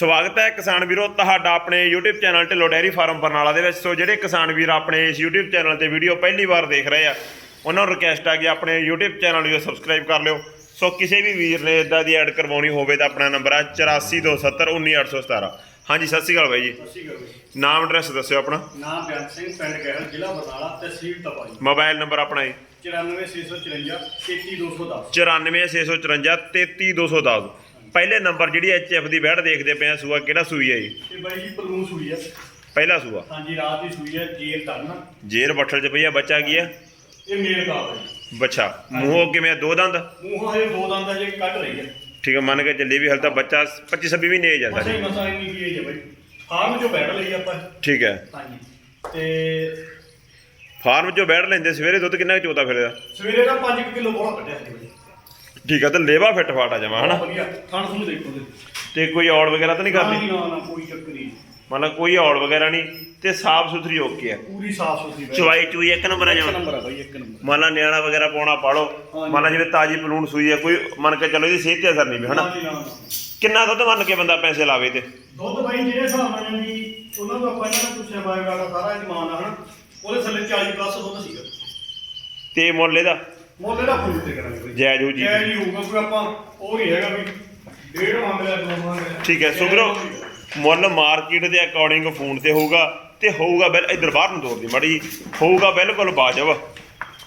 ਸਵਾਗਤ ਹੈ ਕਿਸਾਨ ਵੀਰੋ ਤੁਹਾਡਾ ਆਪਣੇ YouTube channel Dhillon dairy farm Barnala ਦੇ ਵਿੱਚ। ਸੋ ਜਿਹੜੇ ਕਿਸਾਨ ਵੀਰ ਆਪਣੇ ਇਸ YouTube ਚੈਨਲ ਤੇ ਵੀਡੀਓ ਪਹਿਲੀ ਵਾਰ ਦੇਖ ਰਹੇ ਆ ਉਹਨਾਂ ਨੂੰ ਰਿਕਵੈਸਟ ਆ ਕਿ ਆਪਣੇ YouTube ਚੈਨਲ ਨੂੰ ਸਬਸਕ੍ਰਾਈਬ ਕਰ ਲਿਓ। ਸੋ ਕਿਸੇ ਵੀ ਵੀਰ ਨੇ ਇਦਾਂ ਦੀ ਐਡ ਕਰਵਾਉਣੀ ਹੋਵੇ ਤਾਂ ਆਪਣਾ ਨੰਬਰ ਹੈ 8427191817 ਹਾਂਜੀ ਸਤਿ ਸ਼੍ਰੀ ਅਕਾਲ ਬਾਈ ਜੀ। ਸਤਿ ਸ਼੍ਰੀ ਅਕਾਲ ਜੀ। ਨਾਮ ਐਡਰੈਸ ਦੱਸਿਓ ਆਪਣਾ। ਨਾਮ ਬੇਅੰਤ ਸਿੰਘ ਪਿੰਡ ਗਹਿਲ ਜ਼ਿਲ੍ਹਾ ਬਰਨਾਲਾ ਤਹਿਸੀਲ ਤਪਾਈ ਮੋਬਾਈਲ ਨੰਬਰ ਆਪਣਾ ਜੀ। 94654 33210 94654 33210 ਪਹਿਲੇ ਨੰਬਰ ਜਿਹੜੀ ਐਚਐਫ ਦੀ ਬੈੜ ਦੇਖਦੇ ਪਏ ਆ ਸੂਆ ਕਿਹੜਾ ਸੂਈ ਹੈ ਜੀ? ਇਹ ਬਾਈ ਜੀ ਪਲੂਨ ਸੂਈ ਹੈ ਪਹਿਲਾ ਸੂਆ। ਹਾਂਜੀ ਰਾਤ ਦੀ ਸੂਈ ਹੈ ਜੇਰ ਟਰਨ ਜੇਰ ਬੱਠਲ ਚ ਪਈਆ ਬੱਚਾ ਕੀ ਹੈ ਇਹ ਮੇਲ ਦਾ ਹੈ ਬੱਚਾ। ਮੂੰਹੋਂ ਕਿਵੇਂ ਆ? ਦੋ ਦੰਦ? ਮੂੰਹ ਹਜੇ ਦੋ ਦੰਦ ਹਜੇ ਕੱਢ ਰਹੀ ਹੈ ਠੀਕ ਹੈ ਮੰਨ ਕੇ ਚੱਲੀ ਵੀ ਹਲ ਤਾਂ ਬੱਚਾ 25 26 ਮਹੀਨੇ ਏਜ ਜਾਂਦਾ ਮਸਾਂ ਜੀ ਹੀ ਮਸਾਂ ਇੰਨੀ ਕੀ ਹੈ ਬਾਈ। ਫਾਰਮ ਚੋਂ ਬੈਠ ਲਈ ਆਪਾਂ। ਠੀਕ ਹੈ ਹਾਂਜੀ। ਤੇ ਫਾਰਮ ਚੋਂ ਬੈਠ ਲੈਂਦੇ ਸਵੇਰੇ ਦੁੱਧ ਕਿੰਨਾ ਕੁ ਚੋਤਾ ਫਿਰਦਾ ਸਵੇਰੇ ਦਾ 5 ਕਿਲੋ ਬੋਲਾ ਕੱਢਿਆ ਸੀ ਬਾਈ। ਠੀਕ ਹੈ ਤਾਂ ਲੇਵਾ ਫਿੱਟ ਫਾਟਾ ਜਮਾ ਹਨਾ? ਵਧੀਆ। ਥਣ ਤੁਹਾਨੂੰ ਦੇਖੋ ਤੇ ਤੇ ਕੋਈ ਔੜ ਵਗੈਰਾ ਤਾਂ ਨਹੀਂ ਕਰਦੀ ਨਾ ਨਾ ਕੋਈ ਚੱਕਰ ਨਹੀਂ। ਮਤਲਬ ਕੋਈ ਔੜ ਵਗੈਰਾ ਨਹੀਂ ਤੇ ਸਾਫ਼ ਸੁਥਰੀ ਓਕੇ ਆ। ਪੂਰੀ ਸਾਫ਼ ਸੁਥਰੀ ਬਾਈ ਚਵਾਈ ਚੂਈ ਇੱਕ ਨੰਬਰ ਆ ਇੱਕ ਨੰਬਰ ਆ ਬਾਈ ਇੱਕ ਨੰਬਰ। ਮੰਨ ਲਾ ਨਿਆਣਾ ਵਗੈਰਾ ਪਾਉਣਾ ਪਾਲੋ ਹਾਂਜੀ। ਮੰਨ ਲਾ ਜਿਵੇਂ ਤਾਜੀ ਪਲੂਣ ਸੂਈ ਹੈ ਕੋਈ ਮੰਨ ਕੇ ਚੱਲੋ ਇਹਦੀ ਸਿਹਤ ਤੇ ਅਸਰ ਨਹੀਂ ਵੀ ਹਨਾ? ਨਾ ਨਾ ਕਿੰਨਾ ਦੁੱਧ ਮੰਨ ਕੇ ਬੰਦਾ ਪੈਸੇ ਲਾਵੇ ਤੇ? ਦੁੱਧ ਬਾਈ ਜਿਹੜੇ ਹਿਸਾਬ ਨਾਲ ਜਾਂਦੀ ਉਹਨਾਂ ਨੂੰ ਆਪਾਂ ਇਹਨਾਂ ਨੂੰ ਪੁੱਛਿਆ ਦਾ ਸਾਰਾ ਇਮਾਨ ਆ ਹਨਾ? ਉਹਦੇ ਥੱਲੇ 40 ਪਲੱਸ ਦੁੱਧ ਸੀਗਾ। ਤੇ ਮੁੱਲ ਇਹਦਾ? ਮੁੱਲ ਦਾ ਫੁੱਲ ਤੇ ਕਰਾਂਗੇ ਜਾਇਜ਼ ਹੋ ਜੀ ਜੈ। ਜੀ ਹੋਊਗਾ ਕੋਈ ਆਪਾਂ ਉਹ ਨਹੀਂ ਹੈਗਾ ਵੀ ਡੇਢ ਮੰਗ ਲਿਆ ਦੋ ਮੰਗ ਲਿਆ। ਠੀਕ ਹੈ ਸੋ ਵੀਰੋ ਮੁੱਲ ਮਾਰਕੀਟ ਦੇ ਅਕੋਰਡਿੰਗ ਫੋਨ ਤੇ ਹੋਊਗਾ ਤੇ ਹੋਊਗਾ ਬਿਲ ਇਧਰ ਬਾਹਰ ਨੂੰ ਤੋਰਦੀ ਮਾੜੀ। ਹੋਊਗਾ ਬਿਲਕੁਲ ਵਾਜਬ।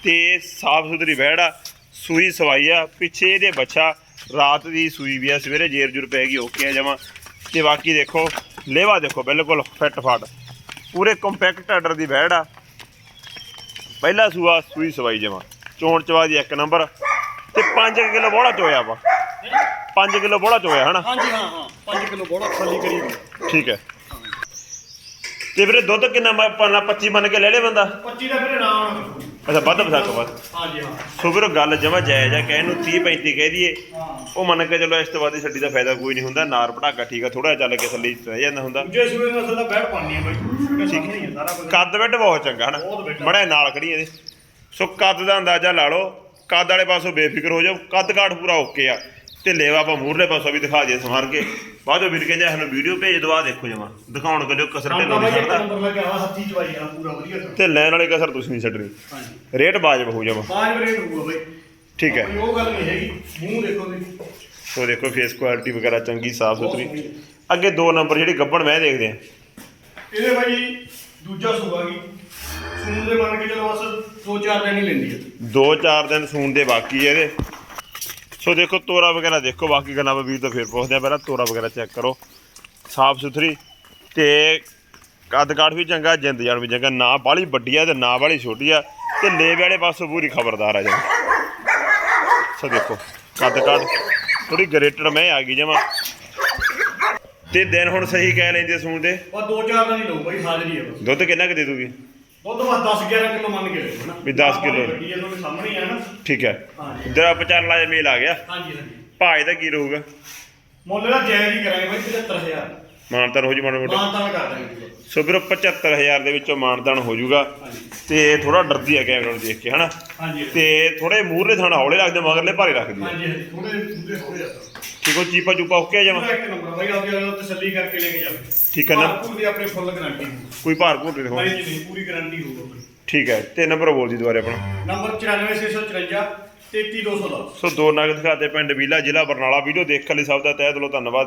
ਤੇ ਸਾਫ਼ ਸੁਥਰੀ ਵਹਿੜ ਆ ਸੂਈ ਸਵਾਈ ਆ ਪਿੱਛੇ ਇਹਦੇ ਬੱਚਾ ਰਾਤ ਦੀ ਸੂਈ ਵੀ ਆ ਸਵੇਰੇ ਜੇਰ ਜੁਰ ਪੈ ਗਈ ਓਕੇ ਆ ਜਮਾ। ਤੇ ਬਾਕੀ ਦੇਖੋ ਲੇਵਾ ਦੇਖੋ ਬਿਲਕੁਲ ਫਿੱਟ ਫਾਟ। ਪੂਰੇ ਕੰਪੈਕਟ ਆਰਡਰ ਦੀ ਵਹਿੜ ਆ। ਪਹਿਲਾ ਸੂਆ ਸੂਈ ਸਵਾਈ ਜਮਾ। ਚੋਣ ਚਵਾ ਦੀ ਇੱਕ ਨੰਬਰ। ਤੇ 5 ਕਿਲੋ ਬੋੜਾ ਚੋਇਆ ਵਾ। 5 ਕਿਲੋ ਬੋੜਾ ਚੋਇਆ ਹਨਾ? ਹਾਂਜੀ ਹਾਂ ਹਾਂ। 5 ਕਿਲੋ ਬੋੜਾ ਖਾਲੀ ਕਰੀ ਠੀਕ ਹੈ। ਤੇ ਵੀਰੇ ਦੁੱਧ ਕਿੰਨਾ ਪਾਣਾ? 25 ਮੰਨ ਕੇ ਲੈ ਲੈ ਬੰਦਾ? 25 ਦਾ ਫਿਰ ਨਾਮ ਅੱਛਾ ਵੱਧ ਬਸਾਕ ਵੱਧ। ਹਾਂਜੀ ਹਾਂ। ਸੋ ਵੀਰੋ ਗੱਲ ਜਮਾ ਜਾਇਜ਼ ਆ ਕਹਿ ਨੂੰ 30 35 ਕਹਿ ਦਈਏ। ਉਹ ਮੰਨ ਕੇ ਚਲੋ ਇਸ ਤੋਂ ਬਾਅਦ ਛੱਡੀ ਦਾ ਫਾਇਦਾ ਕੋਈ ਨਹੀਂ ਹੁੰਦਾ। ਨਾਰ ਪਟਾਕਾ ਠੀਕ ਆ ਥੋੜਾ ਚੱਲ ਕੇ ਥੱਲੇ ਰਹਿ ਜਾਂਦਾ ਹੁੰਦਾ। ਦੂਜੇ ਸੂਏ ਨੂੰ ਅਸਲ ਦਾ ਬੈਠ ਪਾਣੀ ਹੈ ਬਾਈ। ਠੀਕ। ਹੀ ਸਾਰਾ ਕੱਦ ਵੱਡ ਬਹੁਤ ਚੰਗਾ ਹਨਾ। ਬੜਾ ਨਾਲ ਖੜੀ ਇਹਦੇ ਸੋ ਕੱਦ ਦਾ ਅੰਦਾਜ਼ਾ ਲਾ ਲਓ ਕੱਦ ਵਾਲੇ ਪਾਸੋਂ ਬੇਫਿਕਰ ਹੋ ਜਾਓ ਕੱਦ ਕਾਠ ਪੂਰਾ ਓਕੇ ਆ। ਤੇ ਲੇਵਾ ਆਪਾਂ ਮੂਰਲੇ ਪਾਸੋਂ ਵੀ ਦਿਖਾ ਦਈਏ ਸਮਾਰ ਕੇ ਬਾਅਦੋਂ ਵੀਰ ਕਹਿੰਦੇ ਸਾਨੂੰ ਵੀਡੀਓ ਭੇਜ ਦਵਾ ਦੇਖੋ ਜਮਾ। ਦਿਖਾਉਣ ਕਰਿਓ ਕਸਰ ਬਾਈ ਨਹੀਂ ਛੱਡਦਾ। ਤੇ ਲੈਣ ਵਾਲੀ ਕਸਰ ਤੁਸੀਂ ਨਹੀਂ ਛੱਡਣੀ। ਹਾਂਜੀ। ਰੇਟ ਵਾਜਬ ਹੋ ਜਾਵਾ। ਪੰਜ ਰੇਟ ਹੋਊਗਾ ਬਾਈ। ਠੀਕ ਹੈ। ਉਹ ਗੱਲ ਨਹੀਂ ਹੈਗੀ ਮੂੰਹ ਦੇਖੋ ਤੁਸੀਂ। ਸੋ ਦੇਖੋ ਫੇਸ ਕੁਆਲਿਟੀ ਵਗੈਰਾ ਚੰਗੀ ਸਾਫ਼ ਸੁਥਰੀ। ਅੱਗੇ ਦੋ ਨੰਬਰ ਜਿਹੜੀ ਗੱਬਣ ਮੈਂ ਦੇਖਦੇ ਆ ਇਹਦੇ ਬਾਈ ਦੂਜਾ ਸੂਆ ਸੂਨ ਦੇ ਬਣ ਕੇ ਚਲੋ ਬਸ 2-4 ਦਿਨ ਹੀ ਲੈਂਦੀ ਹੈ ਦੋ ਚਾਰ ਦਿਨ ਸੂਣ ਦੇ ਬਾਕੀ ਆ ਇਹਦੇ। ਸੋ ਦੇਖੋ ਤੋਰਾ ਵਗੈਰਾ ਦੇਖੋ ਬਾਕੀ ਗੱਲਾਂ ਵੀਰ ਤੋਂ ਫੇਰ ਪੁੱਛਦੇ ਆ। ਪਹਿਲਾਂ ਤੋਰਾ ਵਗੈਰਾ ਚੈੱਕ ਕਰੋ। ਸਾਫ਼ ਸੁਥਰੀ ਤੇ ਕੱਦ ਕਾਠ ਵੀ ਚੰਗਾ ਜਿੰਦ ਜਾਨ ਵੀ ਚੰਗਾ। ਨਾ ਬਾਹਲੀ ਵੱਡੀ ਆ ਤੇ ਨਾ ਬਾਹਲੀ ਛੋਟੀ ਆ। ਤੇ ਲੇਵੇ ਵਾਲੇ ਪਾਸੋਂ ਪੂਰੀ ਖਬਰਦਾਰ ਆ ਜੀ। ਸੋ ਦੇਖੋ ਕੱਦ ਕਾਠ ਥੋੜੀ ਗਰੇਟਡ ਮੈਂ ਆ ਗਈ ਜਮਾ। ਤੇ ਦਿਨ ਹੁਣ ਸਹੀ ਕਹਿ ਲੈਂਦੇ ਸੂਣ ਦੇ। ਉਹ 2-4 ਦਿਨ ਹੀ ਲਊ ਬਾਈ ਹਾਜ਼ਰੀ ਹੈ ਬਸ। ਦੁੱਧ ਕਿੰਨਾ ਕੁ ਦੇ ਦੂਗੀ? ਦੁੱਧ ਬਸ 10-11 ਕਿਲੋ ਮੰਨ ਕੇ ਲੈ ਨਾ ਵੀ 10 ਕਿੱਲੋ। ਗੱਡੀ ਹੈ ਤੁਹਾਡੇ ਸਾਹਮਣੇ ਹੀ ਹੈ ਨਾ ਠੀਕ ਹੈ। ਹਾਂਜੀ। ਜਰਾ ਪਚਾਰ ਲਾਇਆ ਮੇਲ ਆ ਗਿਆ। ਹਾਂਜੀ ਹਾਂਜੀ। ਭਾਜ ਦਾ ਕੀ ਰਹੂਗਾ ਮੁੱਲ ਦਾ ਜਾਇਜ਼ ਹੀ ਕਰਾਂਗੇ ਬਾਈ 75000 ਮਾਨਤਾਨ ਹੋ ਜੀ ਮਾੜਾ ਮੋਟਾ। ਮਾਨਤਾਨ ਕਰ ਦਾਂਗੇ ਸੋ ਵੀਰੋ 75000 ਦੇ ਵਿੱਚੋਂ ਮਾਨਤਾਨ ਹੋ ਹਾਂਜੀ ਤੇ ਥੋੜਾ ਡਰਦੀ ਆ ਕੈਮਰਾ ਨੂੰ ਦੇਖ ਕੇ ਹਨਾ? ਹਾਂਜੀ ਤੇ ਥੋੜੇ ਮੂਹਰੇ ਥਾਣਾ ਹੌਲੇ ਰੱਖਦੇ ਮਗਰਲੇ ਭਾਰੇ ਰੱਖਦੀ ਆ ਹਾਂਜੀ ਹਾਂਜੀ। ਥੋੜੇ ਥੋੜੇ ਥੋੜੇ ਜਾਂਦਾ ਠੀਕ ਹੋ ਚੀਪਾ ਚੂਪਾ ਇੱਕ ਨੰਬਰ ਬਾਈ ਤਸੱਲੀ ਕਰਕੇ ਲੈ ਕੇ ਜਾਵੇ ਠੀਕ ਹੈ ਨਾ? ਭਾਰਪੂਰ ਦੀ ਆਪਣੀ ਫੁੱਲ ਗਾਰੰਟੀ ਕੋਈ ਭਾਰ ਭੂਰ ਨਹੀਂ ਜੀ ਪੂਰੀ ਗਾਰੰਟੀ ਹੋਊਗਾ ਠੀਕ ਹੈ ਤੇ ਨੰਬਰ ਬੋਲ ਦੀ ਦੁਬਾਰੇ ਆਪਣਾ। ਨੰਬਰ 94654 33210 ਸੋ ਦੋ ਨਗ ਦਿਖਾਤੇ ਪਿੰਡ ਬੀਲਾ ਜ਼ਿਲ੍ਹਾ ਬਰਨਾਲਾ। ਵੀਡੀਓ ਦੇਖਣ ਲਈ ਸਭ ਦਾ ਤਹਿ ਦਿਲੋਂ ਧੰਨਵਾਦ।